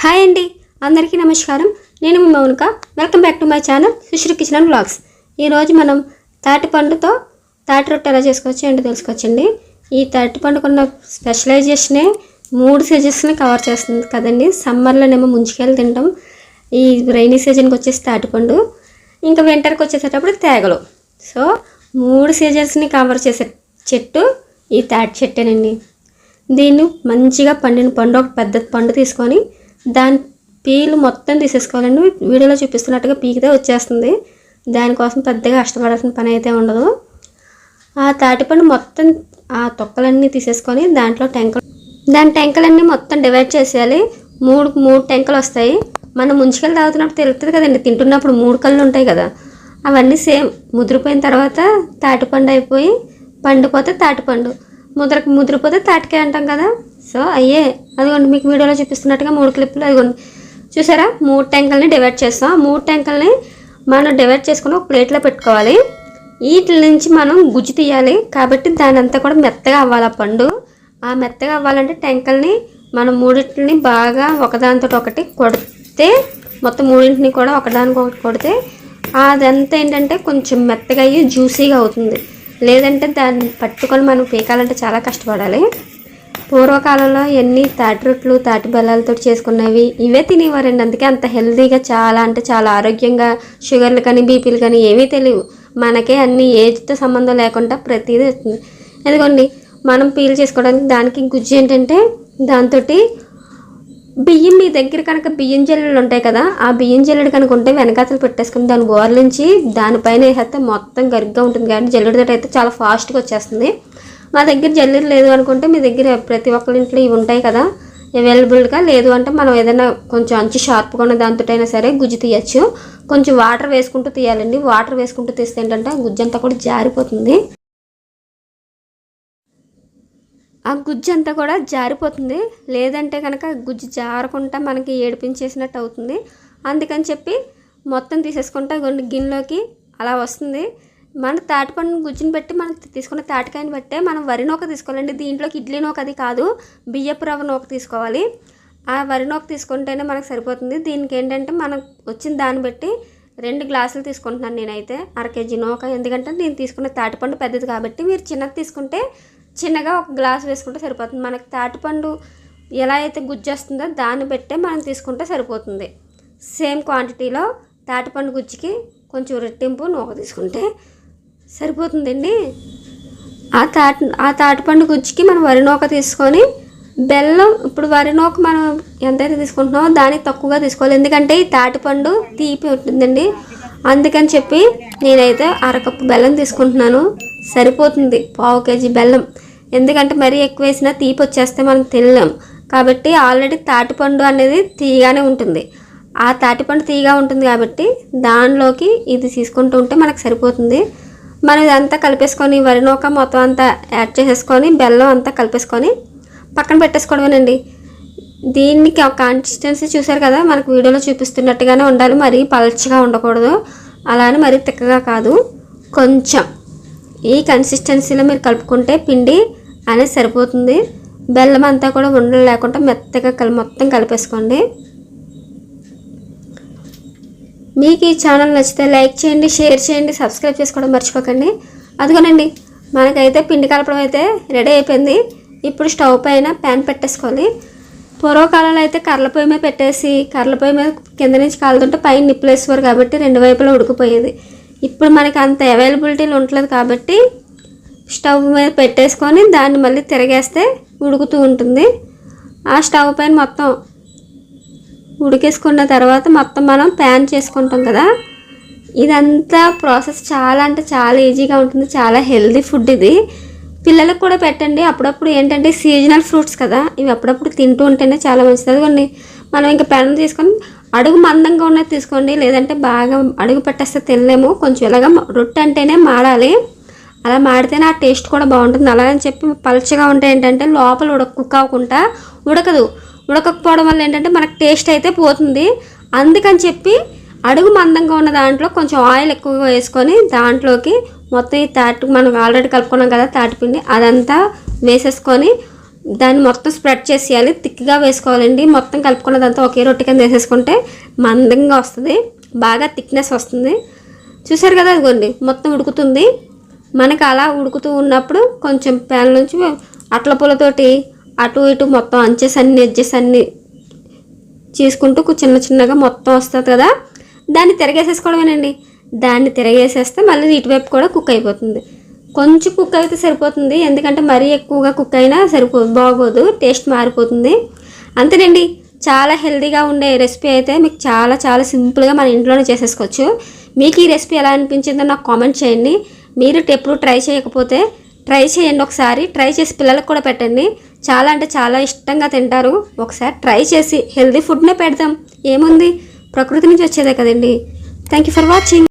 Hi అండి. అందరికీ నమస్కారం. నేను మీ Mounika. Welcome back to my channel Sushri kitchen and blogs ఈరోజు మనం తాటి పండుతో తాటి రొట్టె ఎలా చేసుకోవచ్చు ఏంటో తెలుసుకోవచ్చండి. ఈ తాటి పండుకున్న స్పెషలైజేషనే మూడు సీజన్స్ని కవర్ చేస్తుంది కదండి. సమ్మర్లోనేమో ముంచుకెళ్ళి తింటాం ఈ రైనీ సీజన్కి వచ్చేసి తాటిపండు ఇంకా వింటర్కి వచ్చేసేటప్పుడు తేగలు. సో మూడు సీజన్స్ని కవర్ చేసే చెట్టు ఈ తాటి చెట్టేనండి. దీన్ని మంచిగా పండిన పండు ఒక పెద్ద పండు తీసుకొని దాని పీలు మొత్తం తీసేసుకోవాలండి. వీడియోలో చూపిస్తున్నట్టుగా పీకితే వచ్చేస్తుంది. దానికోసం పెద్దగా కష్టపడాల్సిన పని అయితే ఉండదు. ఆ తాటిపండు మొత్తం ఆ తొక్కలన్నీ తీసేసుకొని దాంట్లో టెంకలు దాని టెంకలన్నీ మొత్తం డివైడ్ చేసేయాలి. మూడు మూడు టెంకలు వస్తాయి. మనం ముంచుకెళ్ళి తాగుతున్నప్పుడు తెలుస్తుంది కదండి. తింటున్నప్పుడు మూడు కళ్ళు ఉంటాయి కదా. అవన్నీ సేమ్ ముదిరిపోయిన తర్వాత తాటిపండు అయిపోయి పండిపోతే తాటిపండు. ముద్ర ముద్రపోతే తాటికాయ అంటాం కదా. సో అయ్యే అదిగోండి మీకు వీడియోలో చూపిస్తున్నట్టుగా మూడు క్లిప్పులు అదిగోండి. చూసారా? మూడు టెంకల్ని డివైడ్ చేస్తాం. ఆ మూడు టెంకల్ని మనం డివైడ్ చేసుకుని ఒక ప్లేట్లో పెట్టుకోవాలి. వీటి నుంచి మనం గుజ్జు తీయాలి. కాబట్టి దాని అంతా కూడా మెత్తగా అవ్వాలి ఆ పండు. ఆ మెత్తగా అవ్వాలంటే టెంకల్ని మనం మూడింటిని బాగా ఒకదానితో ఒకటి కొడితే మొత్తం మూడింటిని కూడా ఒకదానికొకటి కొడితే అదంతా ఏంటంటే కొంచెం మెత్తగా అయ్యి జ్యూసీగా అవుతుంది. లేదంటే దాన్ని పట్టుకొని మనం పీకాలంటే చాలా కష్టపడాలి. పూర్వకాలంలో ఎన్ని తాటి రొట్లు తాటి బెల్లాలతో చేసుకున్నవి ఇవే తినేవారండి. అందుకే అంత హెల్తీగా చాలా అంటే చాలా ఆరోగ్యంగా షుగర్లు కానీ బీపీలు కానీ ఏమీ తెలియవు. మనకే అన్ని ఏజ్తో సంబంధం లేకుండా ప్రతిదీ వస్తుంది. ఎందుకండి మనం పీల్ చేసుకోవడానికి దానికి గుజ్జు ఏంటంటే దాంతో బియ్యం మీ దగ్గర కనుక బియ్యం జల్లెలు ఉంటాయి కదా ఆ బియ్యం జల్లెడు కనుక ఉంటే వెనకాతలు పెట్టేసుకుని దాని బోర్లించి దానిపైన వేసేస్తే మొత్తం గరిగ్గా ఉంటుంది కానీ తోట అయితే చాలా ఫాస్ట్గా వచ్చేస్తుంది. మా దగ్గర జల్లెడు లేదు అనుకుంటే మీ దగ్గర ప్రతి ఒక్కరి ఇంట్లో ఇవి ఉంటాయి కదా అవైలబుల్గా లేదు అంటే మనం ఏదైనా కొంచెం అంచు షార్ప్గా ఉన్న దాంతోటైనా సరే గుజ్జు తీయచ్చు. కొంచెం వాటర్ వేసుకుంటూ తీయాలండి. వాటర్ వేసుకుంటూ తీస్తే ఏంటంటే ఆ గుజ్జు అంతా కూడా జారిపోతుంది. ఆ గుజ్జు అంతా కూడా జారిపోతుంది. లేదంటే కనుక గుజ్జు జారకుండా మనకి ఏడిపించేసినట్టు అవుతుంది. అందుకని చెప్పి మొత్తం తీసేసుకుంటా కొన్ని గిన్నెలోకి అలా వస్తుంది. మన తాటిపండు గుజ్జుని బట్టి మనం తీసుకున్న తాటికాయని బట్టే మనం వరి నూక తీసుకోవాలండి. దీంట్లోకి ఇడ్లీ నూక అది కాదు బియ్యపు రవ్వ నూక తీసుకోవాలి. ఆ వరి నూక తీసుకుంటేనే మనకు సరిపోతుంది. దీనికి ఏంటంటే మనం వచ్చిన దాన్ని బట్టి రెండు గ్లాసులు తీసుకుంటున్నాను నేనైతే. అర కేజీ నూక. ఎందుకంటే నేను తీసుకున్న తాటిపండు పెద్దది కాబట్టి మీరు చిన్నది తీసుకుంటే చిన్నగా ఒక గ్లాస్ వేసుకుంటే సరిపోతుంది. మనకి తాటిపండు ఎలా అయితే గుజ్జు వస్తుందో దాన్ని బట్టే మనం తీసుకుంటే సరిపోతుంది. సేమ్ క్వాంటిటీలో తాటిపండు గుజ్జుకి కొంచెం రెట్టింపు నూక తీసుకుంటే సరిపోతుందండి. ఆ తాటి ఆ తాటిపండు గుజ్జుకి మనం వరి నూక తీసుకొని బెల్లం ఇప్పుడు వరి నూక మనం ఎంతైతే తీసుకుంటున్నామో దానికి తక్కువగా తీసుకోవాలి. ఎందుకంటే ఈ తాటిపండు తీపి ఉంటుందండి. అందుకని చెప్పి నేనైతే అరకప్పు బెల్లం తీసుకుంటున్నాను. సరిపోతుంది. పావు కేజీ బెల్లం. ఎందుకంటే మరీ ఎక్కువ వేసినా తీపి వచ్చేస్తే మనం తినలేం. కాబట్టి ఆల్రెడీ తాటిపండు అనేది తీయగానే ఉంటుంది. ఆ తాటిపండు తీయగా ఉంటుంది కాబట్టి దానిలోకి ఇది తీసుకుంటూ ఉంటే మనకు సరిపోతుంది. మనం ఇదంతా కలిపేసుకొని వరి నూక మొత్తం అంతా యాడ్ చేసేసుకొని బెల్లం అంతా కలిపేసుకొని పక్కన పెట్టేసుకోవడమేనండి. దీనికి ఒక కన్సిస్టెన్సీ చూసారు కదా మనకు వీడియోలో చూపిస్తున్నట్టుగానే ఉండాలి. మరీ పలచగా ఉండకూడదు. అలానే మరీ తిక్కగా కాదు. కొంచెం ఈ కన్సిస్టెన్సీలో మీరు కలుపుకుంటే పిండి అనేది సరిపోతుంది. బెల్లం అంతా కూడా ఉండలు లేకుండా మెత్తగా కలి మొత్తం కలిపేసుకోండి. మీకు ఈ ఛానల్ నచ్చితే లైక్ చేయండి షేర్ చేయండి సబ్స్క్రైబ్ చేసుకోవడం మర్చిపోకండి. అదిగోనండి మనకైతే పిండి కలపడం అయితే రెడీ అయిపోయింది. ఇప్పుడు స్టవ్ పైన ప్యాన్ పెట్టేసుకోవాలి. పూర్వకాలంలో అయితే కర్రల పొయ్యి మీద పెట్టేసి కర్రల పొయ్యి మీద కింద నుంచి కాలుతుంటే పైన నిప్పులు వేసేవారు కాబట్టి రెండు వైపులా ఉడికిపోయేది. ఇప్పుడు మనకి అంత అవైలబిలిటీలు ఉండలేదు కాబట్టి స్టవ్ మీద పెట్టేసుకొని దాన్ని మళ్ళీ తిరగేస్తే ఉడుకుతూ ఉంటుంది. ఆ స్టవ్ పైన మొత్తం ఉడికేసుకున్న తర్వాత మొత్తం మనం ప్యాన్ చేసుకుంటాం కదా. ఇదంతా ప్రాసెస్ చాలా అంటే చాలా ఈజీగా ఉంటుంది. చాలా హెల్దీ ఫుడ్ ఇది. పిల్లలకు కూడా పెట్టండి. అప్పుడప్పుడు ఏంటంటే సీజనల్ ఫ్రూట్స్ కదా. ఇవి అప్పుడప్పుడు తింటూ ఉంటేనే చాలా మంచిది. అదిగోండి మనం ఇంకా పెనం తీసుకొని అడుగు మందంగా ఉన్నది తీసుకోండి. లేదంటే బాగా అడుగు పెట్టేస్తే తినలేము కొంచెం ఇలాగ రొట్టె అంటేనే మాడాలి. అలా మాడితేనే ఆ టేస్ట్ కూడా బాగుంటుంది. అలా అని చెప్పి పలుచగా ఉంటే ఏంటంటే లోపల ఉడక కుక్ అవ్వకుండా ఉడకదు. ఉడకకపోవడం వల్ల ఏంటంటే మనకు టేస్ట్ అయితే పోతుంది. అందుకని చెప్పి అడుగు మందంగా ఉన్న దాంట్లో కొంచెం ఆయిల్ ఎక్కువగా వేసుకొని దాంట్లోకి మొత్తం ఈ తాటి మనం ఆల్రెడీ కలుపుకున్నాం కదా తాటిపిండి అదంతా వేసేసుకొని దాన్ని మొత్తం స్ప్రెడ్ చేసేయాలి. తిక్గా వేసుకోవాలండి. మొత్తం కలుపుకున్నదంతా ఒకే రొట్టె కింద వేసేసుకుంటే మందంగా వస్తుంది. బాగా థిక్నెస్ వస్తుంది. చూసారు కదా అదిగోండి మొత్తం ఉడుకుతుంది. మనకు అలా ఉడుకుతూ ఉన్నప్పుడు కొంచెం ప్యాన్ నుంచి అట్ల పూలతోటి అటు ఇటు మొత్తం అంచెస్ అన్ని ఎడ్జెస్ అన్ని చేసుకుంటూ చిన్న చిన్నగా మొత్తం వస్తుంది కదా దాన్ని తిరగేసేసుకోవడమేనండి. దాన్ని తిరగేసేస్తే మళ్ళీ ఇటువైపు కూడా కుక్ అయిపోతుంది. కొంచెం కుక్ అయితే సరిపోతుంది ఎందుకంటే మరీ ఎక్కువగా కుక్ అయినా సరిపో బాగోదు టేస్ట్ మారిపోతుంది. అంతేనండి చాలా హెల్తీగా ఉండే రెసిపీ అయితే మీకు చాలా చాలా సింపుల్గా మన ఇంట్లోనే చేసేసుకోవచ్చు. మీకు ఈ రెసిపీ ఎలా అనిపించిందో నాకు కామెంట్ చేయండి. మీరు ఎప్పుడు ట్రై చేయకపోతే ట్రై చేయండి ఒకసారి. ట్రై చేసి పిల్లలకు కూడా పెట్టండి. చాలా అంటే చాలా ఇష్టంగా తింటారు. ఒకసారి ట్రై చేసి హెల్తీ ఫుడ్నే పెడదాం. ఏముంది? ప్రకృతి నుంచి వచ్చేదే కదండి. Thank you for watching